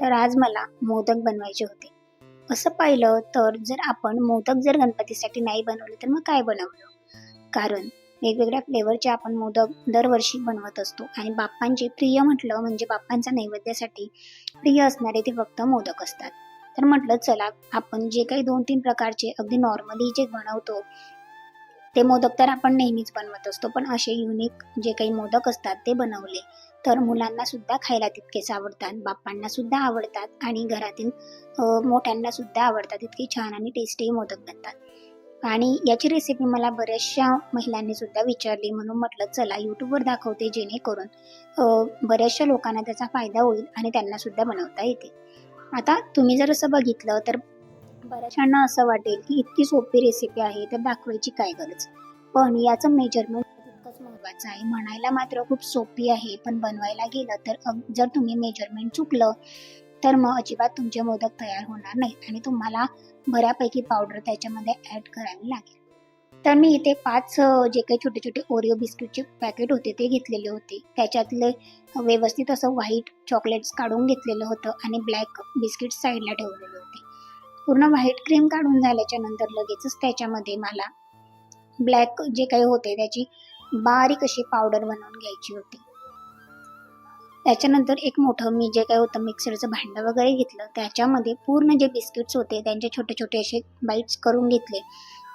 तर आज मला मोदक बनवायचे होते. असं पाहिलं तर जर आपण मोदक जर गणपतीसाठी नाही बनवले तर मग काय बनवलं? कारण वेगवेगळ्या फ्लेवरचे आपण मोदक दरवर्षी बनवत असतो आणि बाप्पांचे प्रिय म्हटलं म्हणजे बाप्पांच्या नैवेद्यासाठी प्रिय असणारे ते फक्त मोदक असतात. तर म्हटलं चला आपण जे काही दोन तीन प्रकारचे अगदी नॉर्मली जे बनवतो ते मोदक तर आपण नेहमीच बनवत असतो पण असे युनिक जे काही मोदक असतात ते बनवले तर मुलांना सुद्धा खायला तितकेच आवडतात बाप्पांना सुद्धा आवडतात आणि घरातील मोठ्यांना सुद्धा आवडतात. इतके छान आणि टेस्टी मोदक बनतात. आणि याची रेसिपी मला बऱ्याचशा महिलांनी सुद्धा विचारली म्हणून म्हटलं चला यूट्यूबवर दाखवते जेणेकरून बऱ्याचशा लोकांना त्याचा फायदा होईल आणि त्यांना सुद्धा बनवता येते. आता तुम्ही जर असं बघितलं तर बऱ्याचशांना असं वाटेल की इतकी सोपी रेसिपी आहे तर दाखवायची काय गरज? पण याचं मेजरमेंट तितकंच महत्वाचं आहे. म्हणायला मात्र खूप सोपी आहे पण बनवायला गेलं तर जर तुम्ही मेजरमेंट चुकलं तर मग अजिबात तुमचे मोदक तयार होणार नाही आणि तुम्हाला बऱ्यापैकी पावडर त्याच्यामध्ये ॲड करावी लागेल. तर मी इथे पाच जे काही छोटे छोटे ओरिओ बिस्किटचे पॅकेट होते ते घेतलेले होते. त्याच्यातले व्यवस्थित असं व्हाईट चॉकलेट्स काढून घेतलेलं होतं आणि ब्लॅक बिस्किट साईडला ठेवलेले होते. पूर्ण व्हाईट क्रीम काढून झाल्याच्यानंतर लगेचच त्याच्यामध्ये मला ब्लॅक जे काही होते त्याची बारीक अशी पावडर बनवून घ्यायची होती. त्याच्यानंतर एक मोठं मी जे काही होतं मिक्सरचं भांडं वगैरे घेतलं त्याच्यामध्ये पूर्ण जे बिस्किट्स होते त्यांचे छोटे छोटे असे बाईट्स करून घेतले.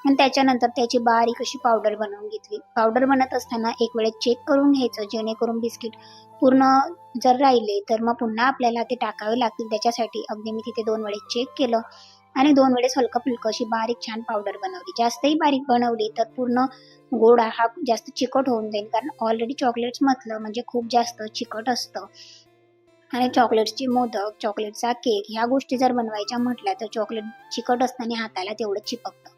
आणि त्याच्यानंतर त्याची बारीक अशी पावडर बनवून घेतली. पावडर बनत असताना एक वेळेस चेक करून घ्यायचं जेणेकरून बिस्किट पूर्ण जर राहिले तर मग पुन्हा आपल्याला ते टाकावे लागतील. त्याच्यासाठी अगदी मी तिथे दोन वेळेस चेक केलं. आणि दोन वेळेस हलकं फुलकं अशी बारीक छान पावडर बनवली. जास्तही बारीक बनवली तर पूर्ण गोडा हा जास्त चिकट होऊन जाईल. कारण ऑलरेडी चॉकलेट्स म्हटलं म्हणजे खूप जास्त चिकट असतं. आणि चॉकलेट्सची मोदक चॉकलेटचा केक ह्या गोष्टी जर बनवायच्या म्हटल्या तर चॉकलेट चिकट असताना हाताला तेवढं चिपकतं.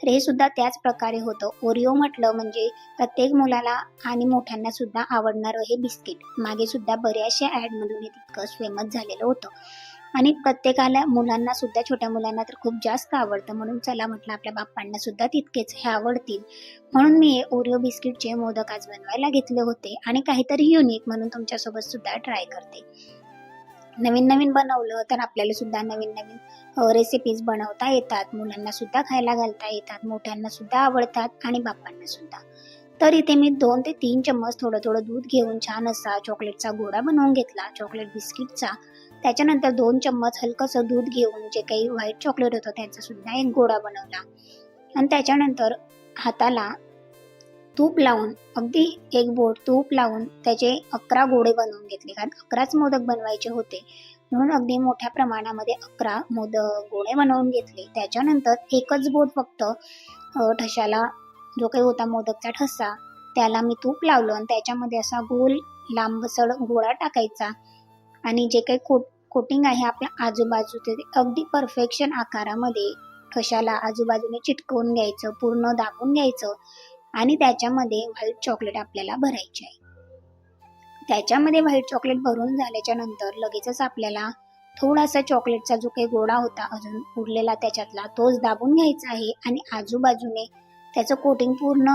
तर हे सुद्धा त्याच प्रकारे होतं. ओरिओ म्हटलं म्हणजे प्रत्येक मुलाला आणि मोठ्यांना सुद्धा आवडणारं हे बिस्किट मागे सुद्धा बऱ्याचशा ॲडमधून हे तितकं फेमस झालेलं होतं. आणि प्रत्येकाला मुलांना सुद्धा छोट्या मुलांना तर खूप जास्त आवडतं. म्हणून चला म्हटलं आपल्या बाप्पांना सुद्धा तितकेच हे आवडतील. म्हणून मी ओरिओ बिस्किटचे मोदक आज बनवायला घेतले होते आणि काहीतरी युनिक म्हणून तुमच्यासोबत सुद्धा ट्राय करते. नवीन नवीन बनवलं तर आपल्याला सुद्धा नवीन नवीन रेसिपीज बनवता येतात. मुलांना सुद्धा खायला घालता येतात. मोठ्यांना सुद्धा आवडतात आणि बाप्पांना सुद्धा. तर इथे मी दोन ते तीन चम्मच थोडं थोडं दूध घेऊन छान असा चॉकलेटचा गोळा बनवून घेतला. चॉकलेट बिस्किटचा त्याच्यानंतर दोन चम्मच हलकंसं दूध घेऊन जे काही व्हाईट चॉकलेट होतं त्याचा सुद्धा एक गोळा बनवला. आणि त्याच्यानंतर हाताला तूप लावून अगदी एक बोट तूप लावून त्याचे अकरा गोळे बनवून घेतले. कारण अकराच मोदक बनवायचे होते. म्हणून अगदी मोठ्या प्रमाणामध्ये अकरा मोदक गोळे बनवून घेतले. त्याच्यानंतर एकच बोट फक्त ठशाला जो काही होता मोदकचा ठसा त्याला मी तूप लावलं. आणि त्याच्यामध्ये असा गोल लांबसड गोळा टाकायचा. आणि जे काही कोट कोटिंग आहे आपल्या आजूबाजूचे ते अगदी परफेक्शन आकारामध्ये कशाला आजूबाजूने चिटकवून घ्यायचं पूर्ण दाबून घ्यायचं आणि त्याच्यामध्ये व्हाईट चॉकलेट आपल्याला भरायचे आहे. त्याच्यामध्ये व्हाईट चॉकलेट भरून झाल्याच्यानंतर लगेचच आपल्याला थोडासा चॉकलेटचा जो काही गोडा होता अजून उरलेला त्याच्यातला तोच दाबून घ्यायचा आहे आणि आजूबाजूने त्याचं कोटिंग पूर्ण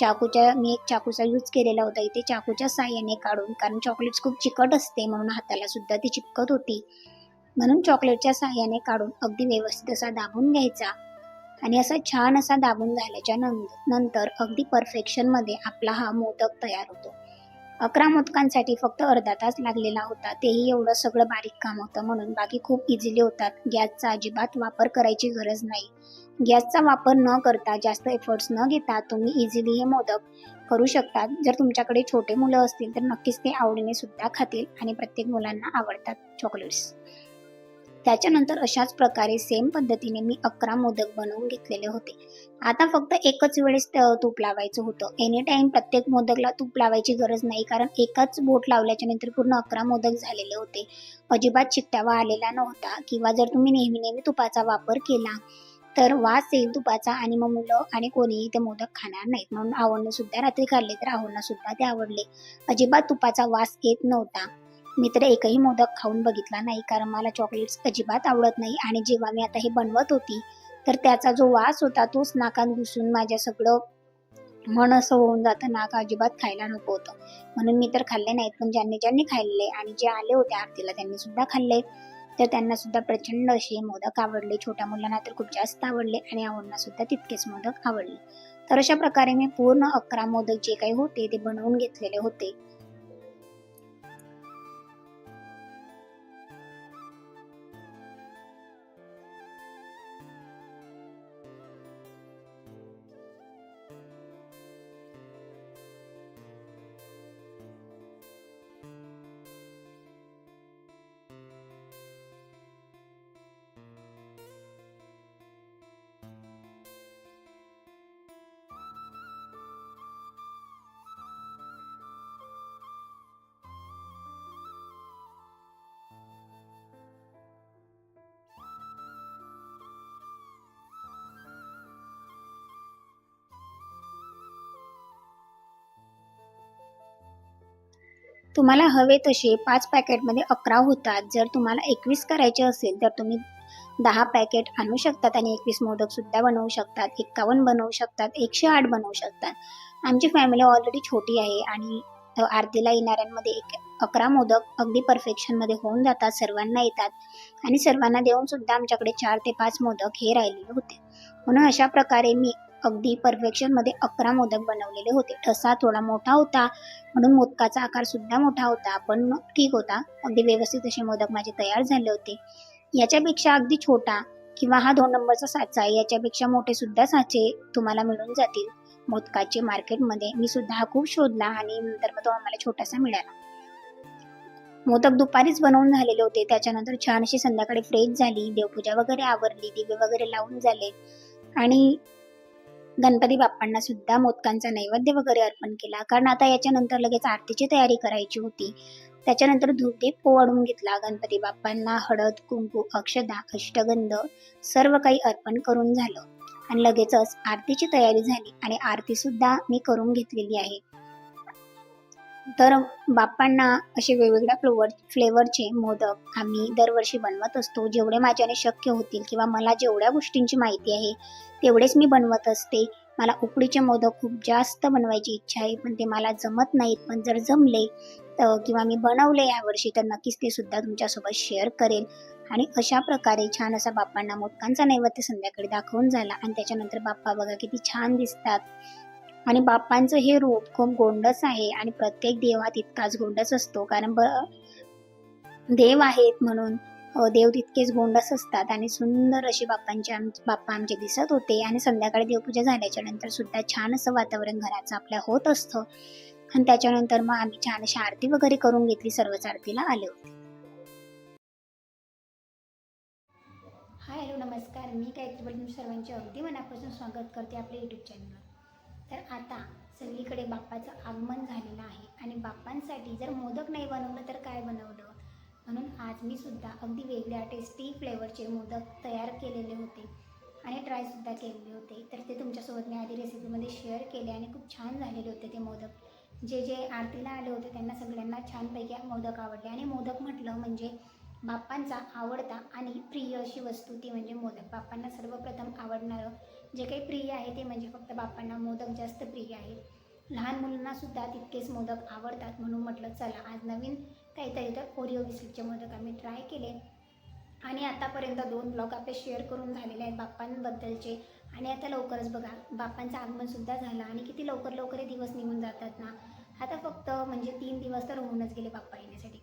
चाकूच्या मी एक चाकूचा यूज केलेला होता इथे. चाकूच्या साह्याने काढून कारण चॉकलेट्स खूप चिकट असते म्हणून हाताला सुद्धा ती चिकट होती. म्हणून चॉकलेटच्या साह्याने काढून अगदी व्यवस्थित असा दाबून घ्यायचा. आणि असा छान असा दाबून झाल्याच्यानंतर अगदी परफेक्शनमध्ये आपला हा मोदक तयार होतो. अकरा मोदकांसाठी फक्त अर्धा तास लागलेला होता. तेही एवढं सगळं बारीक काम होतं म्हणून बाकी खूप इझिली होतात. गॅसचा अजिबात वापर करायची गरज नाही. गॅसचा वापर न करता जास्त एफर्ट्स न घेता तुम्ही इझिली हे मोदक करू शकतात जर तुमच्याकडे छोटे मुलं असतील तर नक्कीच ते आवडीने सुद्धा खातील आणि प्रत्येक मुलांना आवडतात चॉकलेट्स त्याच्यानंतर अशाच प्रकारे सेम पद्धतीने मी अकरा मोदक बनवून घेतलेले होते. आता फक्त एकच वेळेस तूप लावायचं होतं. एनी टाईम प्रत्येक मोदकला तूप लावायची गरज नाही कारण एकाच बोट लावल्याच्या नंतर पूर्ण अकरा मोदक झालेले होते. अजिबात चिकटावा आलेला नव्हता. किंवा जर तुम्ही नेहमी नेहमी तुपाचा वापर केला तर वास येईल तुपाचा आणि मग मुलं आणि कोणीही ते मोदक खाणार नाहीत. म्हणून आवडणं सुद्धा रात्री खाल्ले तर आवडणं सुद्धा ते आवडले. अजिबात तुपाचा वास येत नव्हता. मी तर एकही मोदक खाऊन बघितला नाही कारण मला चॉकलेट्स अजिबात आवडत नाही आणि जेव्हा मी आता हे बनवत होती तर त्याचा जो वास होता तोच नाकात घुसून माझ्या सगळं मन असं होऊन जातं. नाक अजिबात खायला नको होतं. म्हणून मी तर खाल्ले नाहीत पण ज्यांनी ज्यांनी खाल्ले आणि जे आले होते आरतीला त्यांनी सुद्धा खाल्ले. तर त्यांना सुद्धा प्रचंड असे मोदक आवडले. छोट्या मुलांना तर खूप जास्त आवडले आणि आवडना सुद्धा तितकेच मोदक आवडले. तर अशा प्रकारे मी पूर्ण अकरा मोदक जे काही होते ते बनवून घेतलेले होते. तुम्हाला हवे तसे पाच पॅकेटमध्ये अकरा होतात. जर तुम्हाला एकवीस करायचे असेल तर तुम्ही दहा पॅकेट आणू शकतात आणि एकवीस मोदकसुद्धा बनवू शकतात. एक्कावन्न बनवू शकतात एकशे आठ बनवू शकतात. आमची फॅमिली ऑलरेडी छोटी आहे आणि आरतीला येणाऱ्यांमध्ये एक अकरा मोदक अगदी परफेक्शनमध्ये होऊन जातात सर्वांना येतात. आणि सर्वांना देऊन सुद्धा आमच्याकडे चार ते पाच मोदक हे राहिलेले होते. म्हणून अशा प्रकारे मी अगदी परफेक्शनमध्ये अकरा मोदक बनवलेले होते. ठसा थोडा मोठा होता म्हणून मोदकाचा आकार सुद्धा मोठा होता पण ठीक होता. अगदी व्यवस्थित असे मोदक माझे तयार झाले होते. याच्यापेक्षा अगदी छोटा किंवा हा दोन नंबरचा साचा आहे याच्यापेक्षा मोठे सुद्धा साचे तुम्हाला मिळून जातील. मोदकाचे मार्केटमध्ये मी सुद्धा हा खूप शोधला आणि नंतर मग तो आम्हाला छोटासा मिळाला. मोदक दुपारीच बनवून झालेले होते. त्याच्यानंतर छान अशी संध्याकाळी फ्रेश झाली. देवपूजा वगैरे आवरली. दिवे वगैरे लावून झाले. आणि गणपती बाप्पांना सुद्धा मोदकांचा नैवेद्य वगैरे अर्पण केला. कारण आता याच्यानंतर लगेच आरतीची तयारी करायची होती. त्याच्यानंतर धूपदीप पोवाडून घेतला गणपती बाप्पांना हळद कुंकू अक्षदा अष्टगंध सर्व काही अर्पण करून झालं. आणि लगेचच आरतीची तयारी झाली. आणि आरती सुद्धा मी करून घेतलेली आहे. तर बाप्पांना असे वेगवेगळ्या फ्लोवर फ्लेवरचे मोदक आम्ही दरवर्षी बनवत असतो. जेवढे माझ्याने शक्य होतील किंवा मला जेवढ्या गोष्टींची माहिती आहे तेवढेच मी बनवत असते. मला उकडीचे मोदक खूप जास्त बनवायची इच्छा आहे पण ते मला जमत नाहीत. पण जर जमले तर किंवा मी बनवले यावर्षी तर नक्कीच ते सुद्धा तुमच्यासोबत शेअर करेल. आणि अशा प्रकारे छान असा बाप्पांना मोदकांचा नैवेद्य संध्याकाळी दाखवून झाला. आणि त्याच्यानंतर बाप्पा बघा किती छान दिसतात. आणि बाप्पांचं हे रूप खूप गोंडस आहे आणि प्रत्येक देवा तितकाच गोंडस असतो. कारण ब देव आहेत म्हणून देव तितकेच गोंडस असतात आणि सुंदर अशी बाप्पांचे आम बाप्पा आमचे दिसत होते आणि संध्याकाळी देवपूजा झाल्याच्यानंतर सुद्धा छान असं वातावरण घराचं आपल्या होत असतं. आणि त्याच्यानंतर मग आम्ही छान अशी आरती वगैरे करून घेतली सर्वच आरतीला आले होते. हाय हॅलो नमस्कार. मी गायत्री सर्वांचे अगदी मनापासून स्वागत करते आपल्या यूट्यूब चॅनलवर तर आता सगळीकडे बाप्पाचं आगमन झालेलं आहे. आणि बाप्पांसाठी जर मोदक नाही बनवलं तर काय बनवलं? म्हणून आज मी सुद्धा अगदी वेगळ्या टेस्टी फ्लेवरचे मोदक तयार केलेले होते. आणि ट्रायसुद्धा केलेले होते. तर ते तुमच्यासोबत मी आधी रेसिपीमध्ये शेअर केले आणि खूप छान झालेले होते ते मोदक. जे जे आरतीला आले होते त्यांना सगळ्यांना छानपैकी मोदक आवडले. आणि मोदक म्हटलं म्हणजे बाप्पांचा आवडता आणि प्रिय अशी वस्तू ती म्हणजे मोदक. बाप्पांना सर्वप्रथम आवडणारं जे काही प्रिय आहे ते म्हणजे फक्त बापांना मोदक जास्त प्रिय आहे. लहान मुलांनासुद्धा तितकेच मोदक आवडतात म्हणून म्हटलं चला आज नवीन काहीतरी तर ओरिओ बिस्किटचे मोदक आम्ही ट्राय केले. आणि आतापर्यंत दोन ब्लॉग आपले शेअर करून झालेले आहेत बाप्पांबद्दलचे. आणि आता लवकरच बघा बाप्पांचं आगमनसुद्धा झालं आणि किती लवकर लवकर हे दिवस निघून जातात ना. आता फक्त म्हणजे तीन दिवस तर होऊनच गेले बाप्पा येण्यासाठी.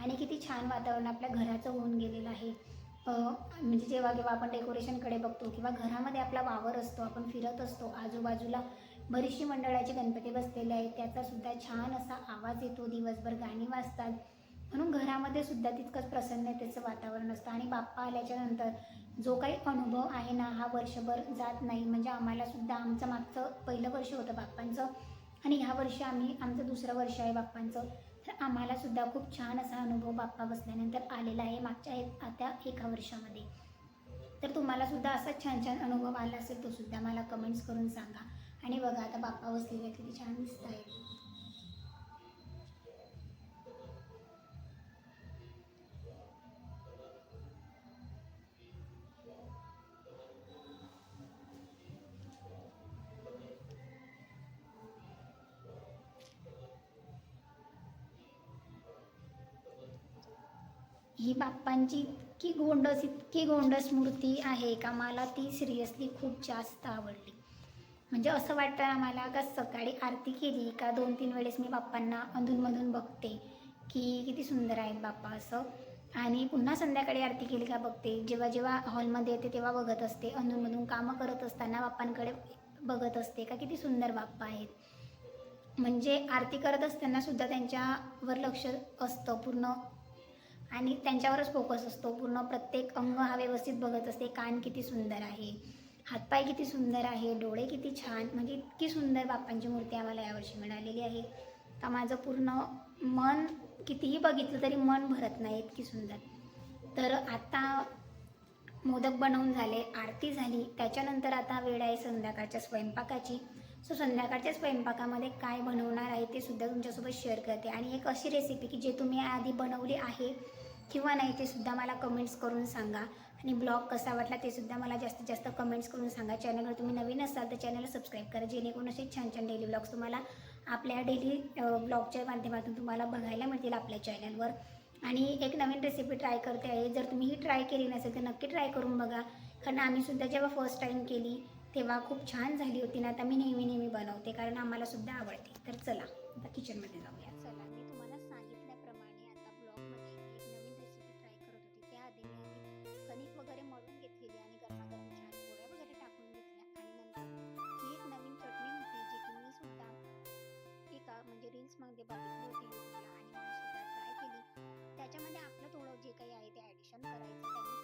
आणि किती छान वातावरण आपल्या घराचं होऊन गेलेलं आहे. म्हणजे जेव्हा केव्हा आपण डेकोरेशनकडे बघतो किंवा घरामध्ये आपला वावर असतो आपण फिरत असतो आजूबाजूला बरीचशी मंडळाचे गणपती बसलेले आहेत त्याचा सुद्धा छान असा आवाज येतो दिवसभर गाणी वाजतात. म्हणून घरामध्ये सुद्धा तितकंच प्रसन्नतेचं वातावरण असतं. आणि बाप्पा आल्याच्यानंतर जो काही अनुभव आहे ना हा वर्षभर जात नाही. म्हणजे आम्हाला सुद्धा आमचं मागचं पहिलं वर्ष होतं बाप्पांचं. आणि ह्या वर्षी आम्ही आमचं दुसरं वर्ष आहे बाप्पांचं. तर आम्हाला सुद्धा खूप छान असा अनुभव बाप्पा बसल्यानंतर आलेला आहे मागच्या एक आता एका वर्षामध्ये. तर तुम्हाला सुद्धा असा छान छान अनुभव आला असेल तो सुद्धा मला कमेंट्स करून सांगा. आणि बघा आता बाप्पा बसलेले किती छान दिसत आहे बाप्पांची इतकी गोंडस इतकी गोंडस मूर्ती आहे का? मला ती सिरियसली खूप जास्त आवडली. म्हणजे असं वाटतं आम्हाला का सकाळी आरती केली का दोन तीन वेळेस मी बाप्पांना अधूनमधून बघते की किती सुंदर आहेत बाप्पा असं. आणि पुन्हा संध्याकाळी आरती केली का बघते. जेव्हा जेव्हा हॉलमध्ये येते तेव्हा बघत असते. अधूनमधून कामं करत असताना बाप्पांकडे बघत असते का किती सुंदर बाप्पा आहेत. म्हणजे आरती करत असताना सुद्धा त्यांच्यावर लक्ष असतं पूर्ण. आणि त्यांच्यावरच फोकस असतो. पूर्ण प्रत्येक अंग हा व्यवस्थित बघत असते. कान किती सुंदर आहे. हातपाय किती सुंदर आहे. डोळे किती छान. म्हणजे इतकी सुंदर बाप्पांची मूर्ती आम्हाला यावर्षी मिळालेली आहे. का माझं पूर्ण मन कितीही बघितलं तरी मन भरत नाही इतकी सुंदर. तर आता मोदक बनवून झाले आरती झाली. त्याच्यानंतर आता वेळ आहे संध्याकाळच्या स्वयंपाकाची. सो संध्याकाळच्या स्वयंपाकामध्ये काय बनवणार आहे ते सुद्धा तुमच्यासोबत शेअर करते. आणि एक अशी रेसिपी की जे तुम्ही आधी बनवली आहे किंवा नाही ते सुद्धा मला कमेंट्स करून सांगा. आणि ब्लॉग कसा वाटला ते सुद्धा मला जास्तीत जास्त कमेंट्स करून सांगा. चॅनलवर तुम्ही नवीन असाल तर चॅनलला सबस्क्राईब करा. जेणेकरून असे छान छान डेली ब्लॉग्स तुम्हाला आपल्या डेली ब्लॉगच्या माध्यमातून तुम्हाला बघायला मिळतील आपल्या चॅनलवर आणि एक नवीन रेसिपी ट्राय करते आहे. जर तुम्ही ही ट्राय केली नसेल तर नक्की ट्राय करून बघा. कारण आम्ही सुद्धा जेव्हा फर्स्ट टाईम केली तेव्हा खूप छान झाली होती ना आता मी नेहमी नेहमी बनवते कारण आम्हाला सुद्धा आवडते. तर चला आता किचनमध्ये जाऊया. चला मी तुम्हाला सांगितल्याप्रमाणे आता ब्लॉगमध्ये एक नवीन रेसिपी ट्राय करत होती. त्याआधी मी आधी कणिक वगैरे मळून घेतलेली आणि गरमागरम छान पोळ्या वगैरे टाकून घेतल्या. आणि नंतर ही एक नवीन चटणी होती जी की मी सुद्धा एका म्हणजे रील्समध्ये बघितली होती यूट्यूबला आणि मी सुद्धा ट्राय केली. त्याच्यामध्ये आपलं थोडं जे काही आहे ते ॲडिशन करायचं. त्यांनी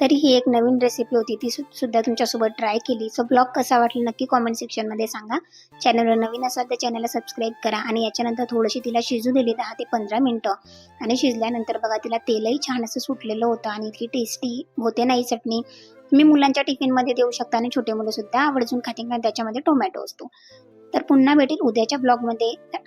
तरी ही एक नवीन रेसिपी होती. ती सुद्धा तुमच्यासोबत ट्राय केली. सो ब्लॉग कसा वाटला नक्की कॉमेंट सेक्शनमध्ये सांगा. चॅनलवर नवीन असाल तर चॅनलला सबस्क्राईब करा आणि याच्यानंतर थोडीशी तिला शिजू दिली दहा ते पंधरा मिनटं. आणि शिजल्यानंतर बघा तिला तेलही छान असं सुटलेलं होतं आणि इतकी टेस्टी होते नाही चटणी. तुम्ही मुलांच्या टिफिनमध्ये देऊ शकता आणि छोटे मुलं सुद्धा आवर्जून खातील कारण त्याच्यामध्ये टोमॅटो असतो. तर पुन्हा भेटेल उद्याच्या ब्लॉगमध्ये आजचा